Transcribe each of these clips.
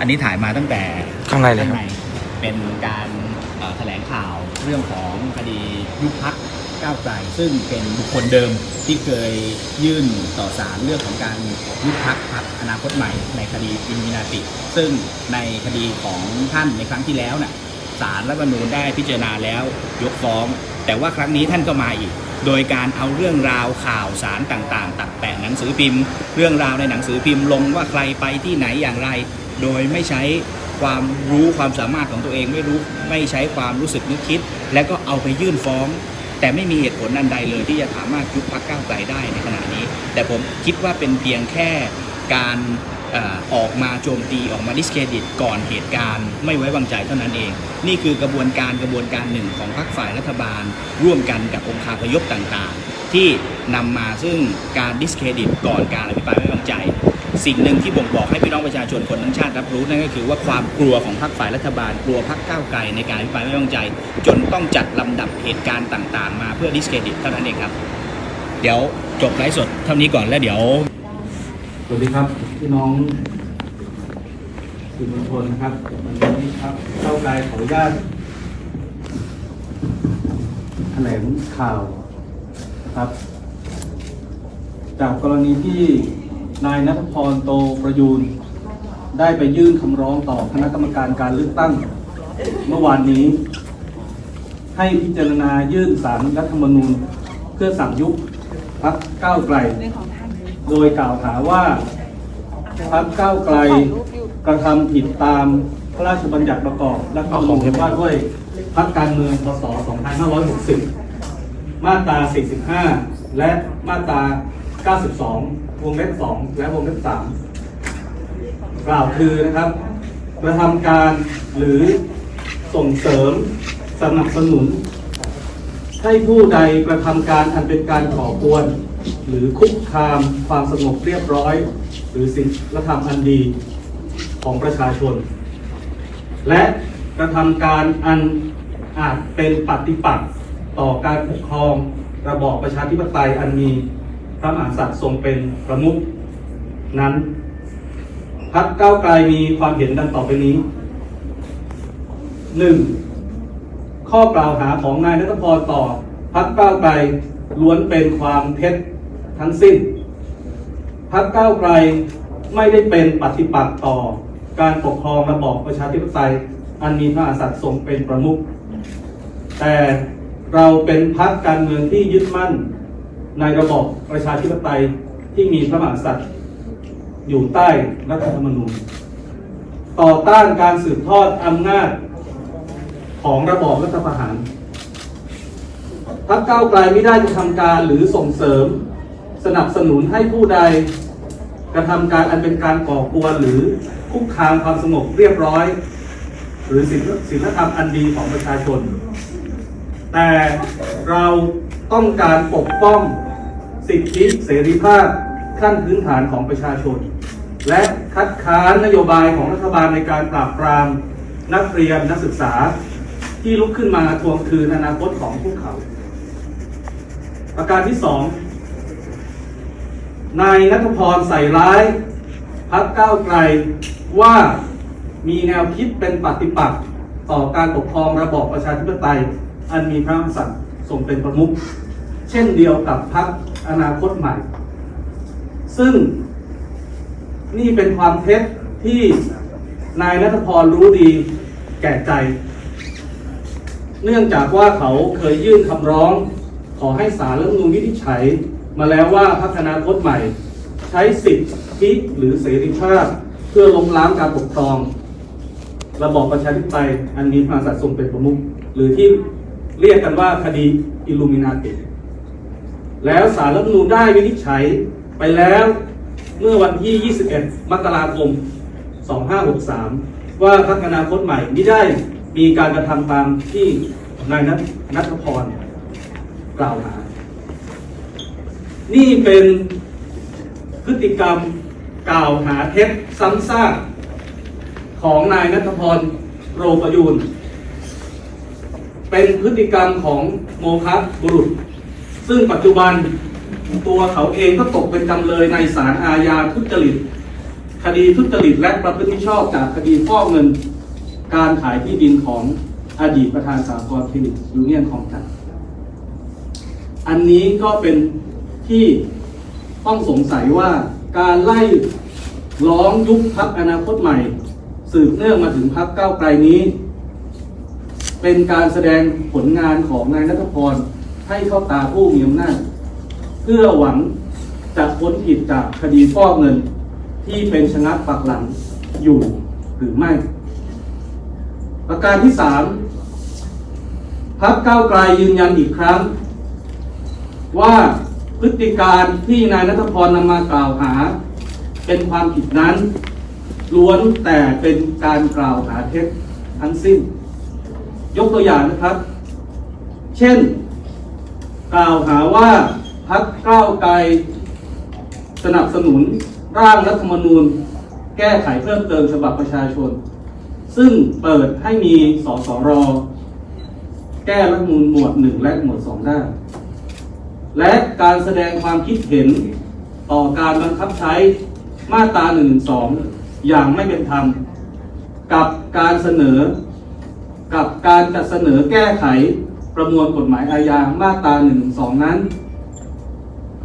อันนี้ถ่ายมาตั้งแต่ข้างในเลยครับ เป็นการเอ่อแถลงข่าวเรื่องของคดียุบพักก้าวไกลซึ่งเป็นบุคคลเดิมที่เคยยื่นต่อศาลเรื่องของการยุบพักพักอนาคตใหม่ ในคดีอินมินาติ ซึ่งในคดีของท่านในครั้งที่แล้วน่ะศาลรัฐธรรมนูญได้พิจารณาแล้วยกฟ้อง แต่ว่าครั้งนี้ท่านก็มาอีก โดยการเอาเรื่องราวข่าวสารต่างๆ ตัดแต่งหนังสือพิมพ์ เรื่องราวในหนังสือพิมพ์ลงว่าใครไปที่ไหนอย่างไร โดยไม่ใช้ความรู้ความสามารถของตัวเองไม่รู้ไม่ใช้ความรู้สึกนึกคิด แล้วก็เอาไปยื่นฟ้อง แต่ไม่มีเหตุผลอันใดเลย ที่จะสามารถยุบพักก้าวไกลได้ในขณะนี้ แต่ผมคิดว่าเป็นเพียงแค่การออออกมาโจมตีออกมาดิสเครดิตก่อนเหตุการณ์ไม่ไว้วางใจเท่านั้นเอง นี่คือกระบวนการกระบวนการหนึ่งของพรรคฝ่ายรัฐบาล ร่วมกันกับองค์คาพยพต่างๆ ที่นำมาซึ่งการดิสเครดิตก่อนการอภิปรายไม่ไว้วางใจ สิ่งหนึ่งที่บ่งบอกให้พี่น้องประชาชนคนทั้งชาติรับรู้นั่นก็คือว่าความกลัวของพรรคฝ่ายรัฐบาล กลัวพรรคก้าวไกลในการอภิปรายไม่ไว้วางใจ จนต้องจัดลำดับเหตุการณ์ต่างๆ มาเพื่อดิสเครดิตเท่านั้นเองครับ เดี๋ยวจบไลฟ์สดเท่านี้ก่อนแล้วเดี๋ยว สวัสดีครับพี่น้องสื่อมวลชนนะครับวันนี้ครับเข้าไกลขออนุญาตแถลงข่าวนะครับ จากกรณีที่ นายนัทพรโตประยูน ได้ไปยื่นคำร้องต่อคณะกรรมการการเลือกตั้ง เมื่อวานนี้ ให้พิจารณายื่นสารรัฐธรรมนูญ เพื่อสั่งยุบพักก้าวไกล โดยกล่าวหาว่าพรรคก้าวไกลกระทำผิดตามพระราชบัญญัติประกอบและข้อมูลว่าด้วยพรรคการเมืองพศ 2560 มาตรา 45 และมาตรา 92 วงเล็บ2และวงเล็บ3กล่าวคือนะครับกระทำการหรือส่งเสริมสนับสนุน ให้ผู้ใดกระทำการอันเป็นการก่อกวน หรือคุกคามความสงบเรียบร้อย หรือศีลธรรมอันดีของประชาชน และกระทำการอันอาจเป็นปฏิปักษ์ต่อการปกครองระบอบประชาธิปไตยอันมี พระมหากษัตริย์ทรงเป็นประมุขนั้นพักเก้าวไกลมีความเห็นดังต่อไปนี้หนึ่งข้อกล่าวหาของนายนัทพรต่อพักก้าวไกลล้วนเป็นความเท็จทั้งสิ้นพักก้าวไกลไม่ได้เป็นปฏิปักษ์ต่อการปกครองระบอบประชาธิปไตยอันมีพระมหากษัตริย์ทรงเป็นประมุขแต่เราเป็นพักการเมืองที่ยึดมั่น ในระบอบประชาธิปไตยที่มีพระมหากษัตริย์อยู่ใต้รัฐธรรมนูญ ต่อต้านการสืบทอดอำนาจของระบอบรัฐประหารพรรคก้าวไกลไม่ได้จะทำการหรือส่งเสริม สนับสนุนให้ผู้ใด กระทำการอันเป็นการก่อกวนหรือคุกคามความสงบเรียบร้อย หรือศีลศีลธรรมอันดีของประชาชน แต่เรา ต้องการปกป้องสิทธิเสรีภาพขั้นพื้นฐานของประชาชน และคัดค้านนโยบายของรัฐบาลในการปราบปรามนักเรียนนักศึกษาที่ลุกขึ้นมาทวงคืนอนาคตของพวกเขา ประการที่สองนายนัทพรใส่ร้ายพักก้าวไกลว่ามีแนวคิดเป็นปฏิปักษ์ต่อการปกครองระบอบประชาธิปไตย อันมีพระมหากษัตริย์ ทรงเป็นประมุขเช่นเดียวกับพักอนาคตใหม่ ซึ่งนี่เป็นความเท็จที่นายนัทพรรู้ดีแก่ใจ เนื่องจากว่าเขาเคยยื่นคำร้อง ขอให้ศาลรัฐธรรมนูญวินิจฉัย มาแล้วว่าพักอนาคตใหม่ ใช้สิทธิหรือเสรีภาพ เพื่อล้มล้างการปกครอง ระบอบประชาธิปไตยอันมีพระมหากษัตริย์ทรงเป็นประมุขหรือที่ เรียกกันว่าคดีอิลูมินาติ แล้วสารรัฐมนูญได้วินิจฉัยไปแล้วเมื่อวันที่ 21 มกราคม 2563 ว่าพรรคอนาคตใหม่ไม่ได้มีการกระทำตามที่นายนัทนัทพรกล่าวหา นี่เป็นพฤติกรรมกล่าวหาเท็จซ้ำซากของนายนัทพรโรประยูน เป็นพฤติกรรมของโมคะบุรุษ ซึ่งปัจจุบันตัวเขาเองก็ตกเป็นจำเลยในศาลอาญาทุจริต คดีทุจริตและประพฤติมิชอบจากคดีฟอกเงิน การขายที่ดินของอดีตประธานสากลเครดิตยูเนียนของจันอันนี้ก็เป็นที่ต้องสงสัยว่าการไล่ร้องยุบพักอนาคตใหม่ สืบเนื่องมาถึงพักเก้าไกลนี้ เป็นการแสดงผลงานของนายนัทพรให้เข้าตาผู้มีอำนาจเพื่อหวังจะพ้นผิดจากคดีฟอกเงิน ที่เป็นชนะปักหลังอยู่หรือไม่ ประการที่สามพักก้าวไกลยืนยันอีกครั้ง ว่าพฤติการที่นายนัทพรนำมากล่าวหา เป็นความผิดนั้น ล้วนแต่เป็นการกล่าวหาเท็จทั้งสิ้น ยกตัวอย่างนะครับ เช่น กล่าวหาว่าพักก้าวไกลสนับสนุนร่างรัฐธรรมนูญ แก้ไขเพิ่มเติมฉบับประชาชน ซึ่งเปิดให้มีสสรแก้รัฐธรรมนูญหมวด1และหมวด2ได้ และการแสดงความคิดเห็นต่อการบังคับใช้มาตรา112อย่างไม่เป็นธรรม กับการเสนอ กับการจัดเสนอแก้ไขประมวลกฎหมายอาญามาตรา112นั้น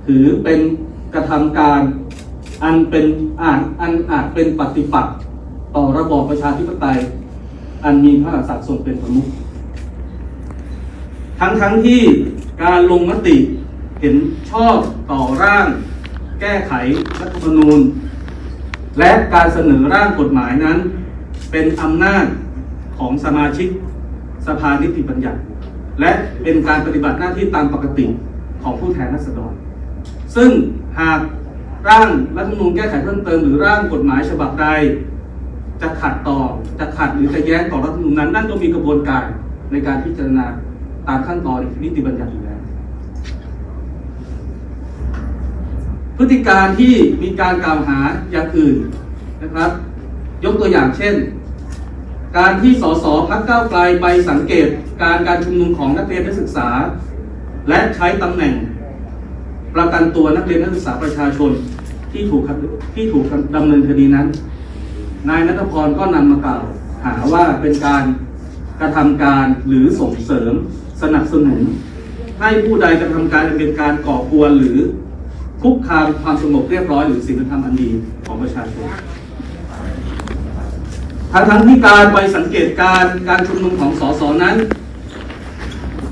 ถือเป็นกระทำการอันเป็นอาจอันอาจเป็นปฏิปักษ์ต่อระบอบประชาธิปไตย อันมีพระมหากษัตริย์ทรงเป็นประมุขทั้งทั้งที่การลงมติเห็นชอบต่อร่างแก้ไขรัฐธรรมนูญ และการเสนอร่างกฎหมายนั้น เป็นอำนาจ ของสมาชิกสภานิติบัญญัติ และเป็นการปฏิบัติหน้าที่ตามปกติของผู้แทนราษฎร ซึ่งหากร่างรัฐธรรมนูญแก้ไขเพิ่มเติมหรือร่างกฎหมายฉบับใด จะขัดต่อจะขัดหรือจะแย้งต่อรัฐธรรมนูญนั้น นั่นก็มีกระบวนการในการพิจารณาตามขั้นตอนนิติบัญญัติอยู่แล้วพฤติการที่มีการกล่าวหาอย่างอื่นนะครับ ยกตัวอย่างเช่น การที่สสพักเก้าวไกลไปสังเกตการการชุมนุมของนักเรียนนักศึกษา และใช้ตำแหน่ง ประกันตัวนักเรียนนักศึกษาประชาชนที่ถูกที่ถูกดำเนินคดีนั้น นายนัทพรก็นำมากล่าวหาว่าเป็นการกระทำการหรือส่งเสริมสนับสนุน ให้ผู้ใดกระทำการเป็นการก่อกวนหรือคุกคามความสงบเรียบร้อยหรือศีลธรรมอันดีของประชาชน ทั้งทั้งที่การไปสังเกตการการชุมนุมของสสนั้น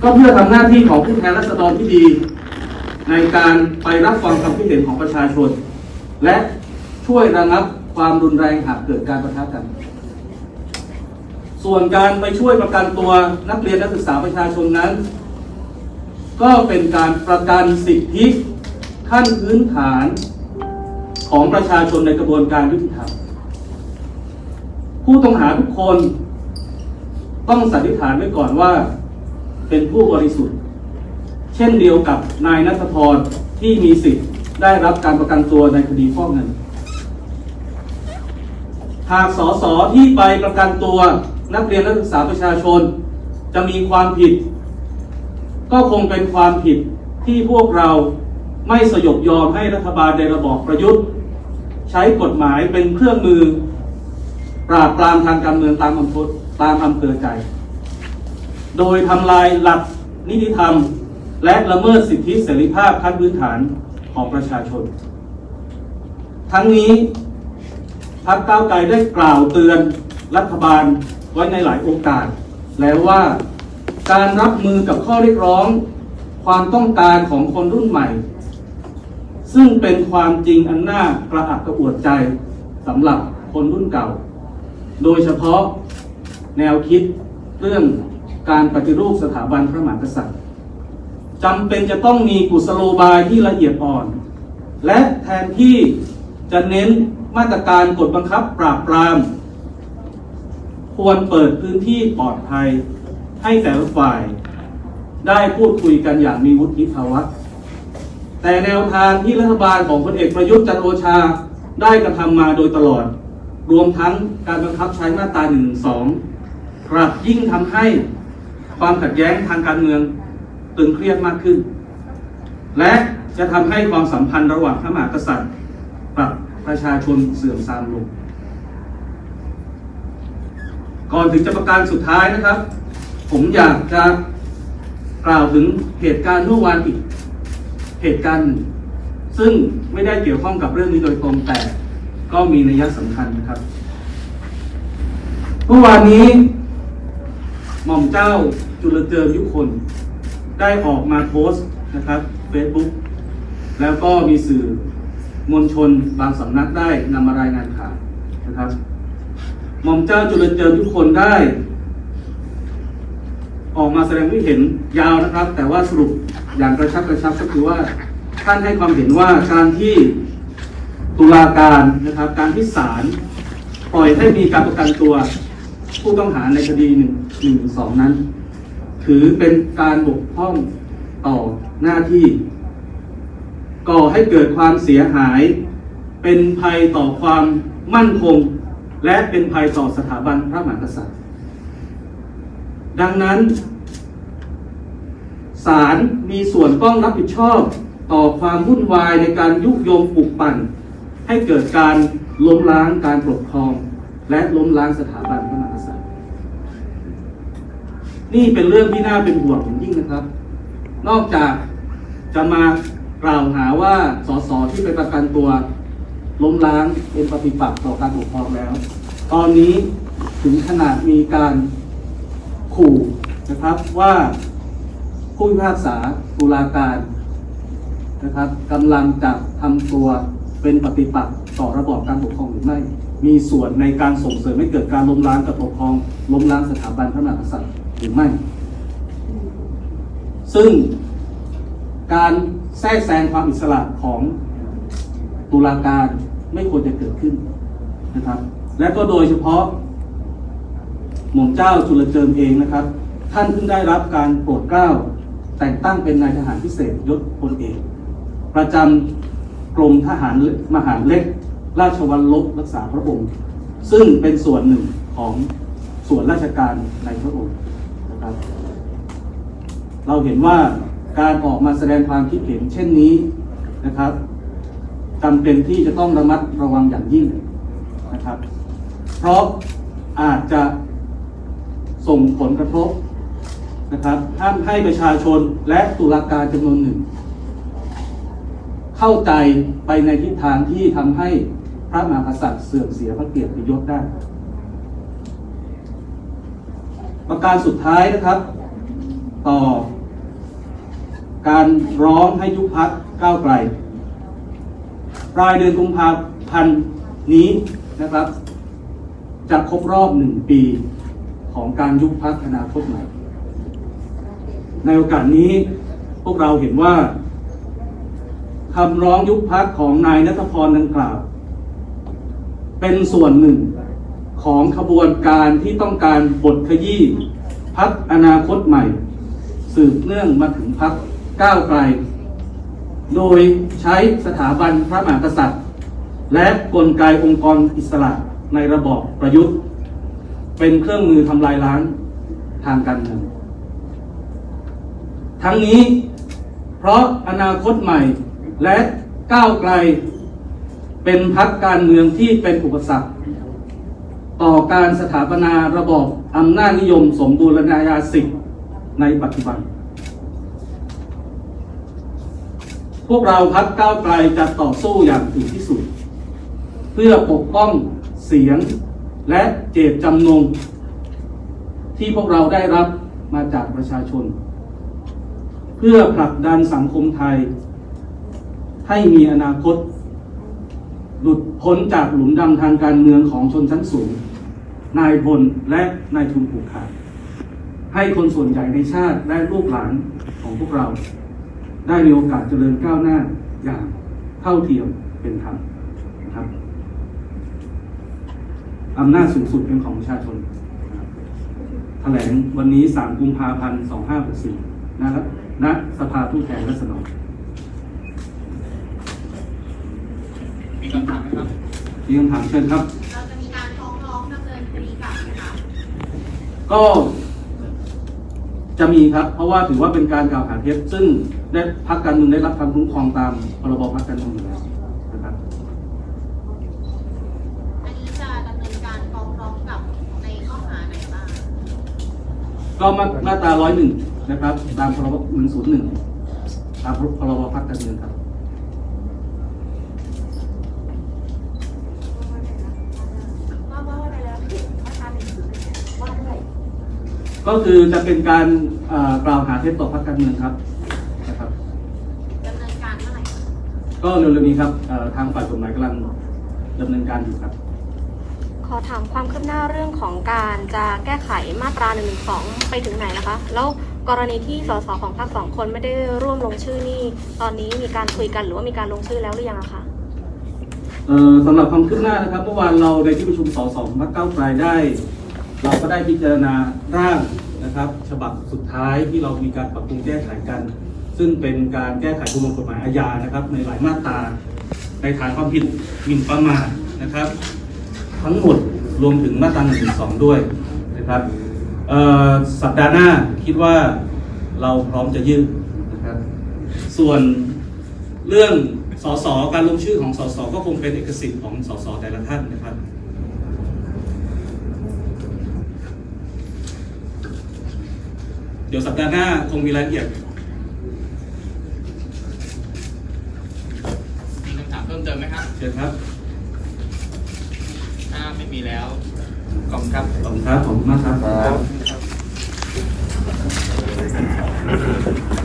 ก็เพื่อทำหน้าที่ของผู้แทนราษฎรที่ดี ในการไปรับฟังความคิดเห็นของประชาชน และช่วยระงับความรุนแรงหากเกิดการประทะกัน ส่วนการไปช่วยประกันตัวนักเรียนนักศึกษาประชาชนนั้น ก็เป็นการประกันสิทธิขั้นพื้นฐานของประชาชนในกระบวนการยุติธรรม ผู้ต้องหาทุกคนต้องสันนิษฐานไว้ก่อนว่า เป็นผู้บริสุทธิ์ เช่นเดียวกับนายนัทพรที่มีสิทธิ์ได้รับการประกันตัวในคดีฟอกเงิน หากสสที่ไปประกันตัวนักเรียนนักศึกษาประชาชน จะมีความผิด ก็คงเป็นความผิดที่พวกเราไม่สยบยอมให้รัฐบาลในระบอบประยุทธ์ ใช้กฎหมายเป็นเครื่องมือ ปราบปรามทางการเมืองตามอำเภอตามอำเภอใจ โดยทำลายหลักนิติธรรม และละเมิดสิทธิเสรีภาพขั้นพื้นฐานของประชาชน ทั้งนี้พรรคก้าวไกลได้กล่าวเตือนรัฐบาลไว้ในหลายโอกาส แล้วว่าการรับมือกับข้อเรียกร้อง ความต้องการของคนรุ่นใหม่ ซึ่งเป็นความจริงอันน่ากระอักกระอ่วนใจสำหรับคนรุ่นเก่า โดยเฉพาะแนวคิดเรื่องการปฏิรูปสถาบันพระมหากษัตริย์จำเป็นจะต้องมีกุศโลบายที่ละเอียดอ่อน และแทนที่จะเน้นมาตรการกฎบังคับปราบปราม ควรเปิดพื้นที่ปลอดภัยให้แต่ละฝ่าย ได้พูดคุยกันอย่างมีวุฒิภาวะ แต่แนวทางที่รัฐบาลของพลเอกประยุทธ์จันโอชาได้กระทำมาโดยตลอด รวมทั้งการบังคับใช้มาตรา1นึกลับยิ่งทำให้ความขัดแย้งทางการเมืองตึงเครียดมากขึ้น และจะทำให้ความสัมพันธ์ระหว่างพระมหากษัตริย์กับประชาชนเสื่อมทรามลง ก่อนถึงจะประการสุดท้ายนะครับ ผมอยากจะกล่าวถึงเหตุการณ์เมื่อวานอีกเหตุการณ์ซึ่งไม่ได้เกี่ยวข้องกับเรื่องนี้โดยตรงแต่ ก็มีนัยสำคัญนะครับเมื่อวานนี้หม่อมเจ้าจุลเจิมยุคน ได้ออกมาโพสต์นะครับ Facebook แล้วก็มีสื่อมวลชนบางสำนักได้นำมารายงานข่าวนะครับหม่อมเจ้าจุลเจิมยุคนได้ ออกมาแสดงวามเห็นยาวนะครับ แต่ว่าสรุปอย่างกระชับกระชับก็คือว่าท่านให้ความเห็นว่าการที่ ตุลาการนะครับ การที่ศาลปล่อยให้มีการประกันตัว ผู้ต้องหาในคดีหนึ่งหนึ่งสองนั้น ถือเป็นการบกพร่องต่อหน้าที่ ก่อให้เกิดความเสียหาย เป็นภัยต่อความมั่นคง และเป็นภัยต่อสถาบันพระมหากษัตริย์ ดังนั้นศาลมีส่วนต้องรับผิดชอบต่อความวุ่นวายในการยุยงปลุกปั่น ให้เกิดการล้มล้างการปกครอง และล้มล้างสถาบันพระมหากษัตริย์ นี่เป็นเรื่องที่น่าเป็นห่วงอย่างยิ่งนะครับ นอกจากจะมากล่าวหาว่าสสที่ไปประกันตัว ล้มล้างเป็นปฏิปักษ์ต่อการปกครองแล้ว ตอนนี้ถึงขนาดมีการขู่นะครับว่าผู้พิพากษาตุลาการนะครับกำลังจะทำตัว เป็นปฏิปักษ์ต่อระบอบการปกครองหรือไม่ มีส่วนในการส่งเสริมให้เกิดการล้มล้างการปกครองล้มล้างสถาบันพระมหากษัตริย์หรือไม่ ซึ่งการแทรกแซงความอิสระของตุลาการไม่ควรจะเกิดขึ้นนะครับ และก็โดยเฉพาะ หม่อมเจ้าจุลเจิมเองนะครับ ท่านเพิ่งได้รับการโปรดเกล้าแต่งตั้งเป็นนายทหารพิเศษยศพลเอกประจำ กรมทหารมหารเล็ก ราชวัลลบรักษาพระองค์ ซึ่งเป็นส่วนหนึ่งของส่วนราชการในพระองค์นะครับ เราเห็นว่าการออกมาแสดงความคิดเห็นเช่นนี้นะครับจำเป็นที่จะต้องระมัดระวังอย่างยิ่งนะครับ เพราะอาจจะส่งผลกระทบนะครับห้ามให้ประชาชนและตุลาการจำนวนหนึ่ง เข้าใจไปในทิศทางที่ทำให้พระมหากษัตริย์เสื่อมเสียพระเกียรติยศได้ ประการสุดท้ายนะครับ ต่อ การร้องให้ยุบพักก้าวไกลปลายเดือนกุมภาพันธ์นี้นะครับ จะครบรอบหนึ่งปีของการยุบพักอนาคตใหม่ ในโอกาสนี้พวกเราเห็นว่า คำร้องยุบพักของนายนัทพรดังกล่าว เป็นส่วนหนึ่งของขบวนการที่ต้องการบทขยี้พักอนาคตใหม่ สืบเนื่องมาถึงพักก้าวไกล โดยใช้สถาบันพระมหากษัตริย์ และกลไกองค์กรอิสระในระบอบประยุทธ์ เป็นเครื่องมือทำลายล้างทางการเมืองทั้งนี้เพราะอนาคตใหม่ และก้าวไกล เป็นพักการเมืองที่เป็นอุปสรรค ต่อการสถาปนาระบอบอำนาจนิยมสมบูรณาญาสิทธิ์ในปัจจุบัน พวกเราพักก้าวไกลจะต่อสู้อย่างถึงที่สุด เพื่อปกป้องเสียงและเจตจำนง ที่พวกเราได้รับมาจากประชาชน เพื่อผลักดันสังคมไทย ให้มีอนาคต หลุดพ้นจากหลุมดำทางการเมืองของชนชั้นสูง นายพลและนายทุนผูกขาดให้คนส่วนใหญ่ในชาติและลูกหลานของพวกเรา ได้มีโอกาสเจริญก้าวหน้าอย่างเท่าเทียมเป็นธรรมนะครับอำนาจสูงสุดเป็นของประชาชนแถลงวันนี้ 3 กุมภาพันธ์ 2564นะครับณสภาผู้แทนราษฎรำถามไหมครับ มีคำถามเชิญครับ เราจะมีการฟ้องร้องดำเนินคดีกลับนะคะก็จะมีครับ เพราะว่าถือว่าเป็นการกล่าวหาเท็จซึ่งได้พักการเมืองได้รับควาคุ้มครองตามพรบพักการเมืองอยู่แล้วนะครับอันนี้จะดำเนินการฟ้องร้องกับในข้อหาไหนบ้างก็มามาตราร้อยหนึ่งนะครับ ตามพรบหนึ่งศูนย์หนึ่งตามพรบพักการเมืองครับ ก็คือจะเป็นการเอ่อกล่าวหาเท็จต่อพรรคการเมืองครับนะครับดำเนินการเมื่อไหร่ก็เร็วๆนี้ครับเอ่อทางฝ่ายกฎหมายกำลังดำเนินการอยู่ครับ ขอถามความคืบหน้าเรื่องของการจะแก้ไขมาตรา1นึไปถึงไหนนะคะ แล้วกรณีที่สสของพรรคสองคนไม่ได้ร่วมลงชื่อนี่ตอนนี้มีการคุยกันหรือว่ามีการลงชื่อแล้วหรือยังอะคะเอ่อสำหรับความคืบหน้านะครับเมื่อวานเราในที่ประชุมสสของพรรคก้าวไกลได้ เราก็ได้พิจารณาร่างนะครับ ฉบับสุดท้ายที่เรามีการปรับปรุงแก้ไขกัน ซึ่งเป็นการแก้ไขประมวลกฎหมายอาญานะครับ ในหลายมาตราในฐานความผิดหมิ่นประมาทนะครับ ทั้งหมดรวมถึงมาตรา1นึด้วยนะครับสัปดาห์หน้าคิดว่าเราพร้อมจะยื่นนะครับ ส่วนเรื่องสสการลงชื่อของสสก็คงเป็นเอกสิทธิ์ของสสแต่ละท่านนะครับ ดี๋ยวสัปดาห์หน้าคงมีรายละเอียดมีคำถามเพิ่มเติมไหมครับเชิญครับถ้าไม่มีแล้วขอบคุณครับขอบคุณครับขอบคุณมากครับ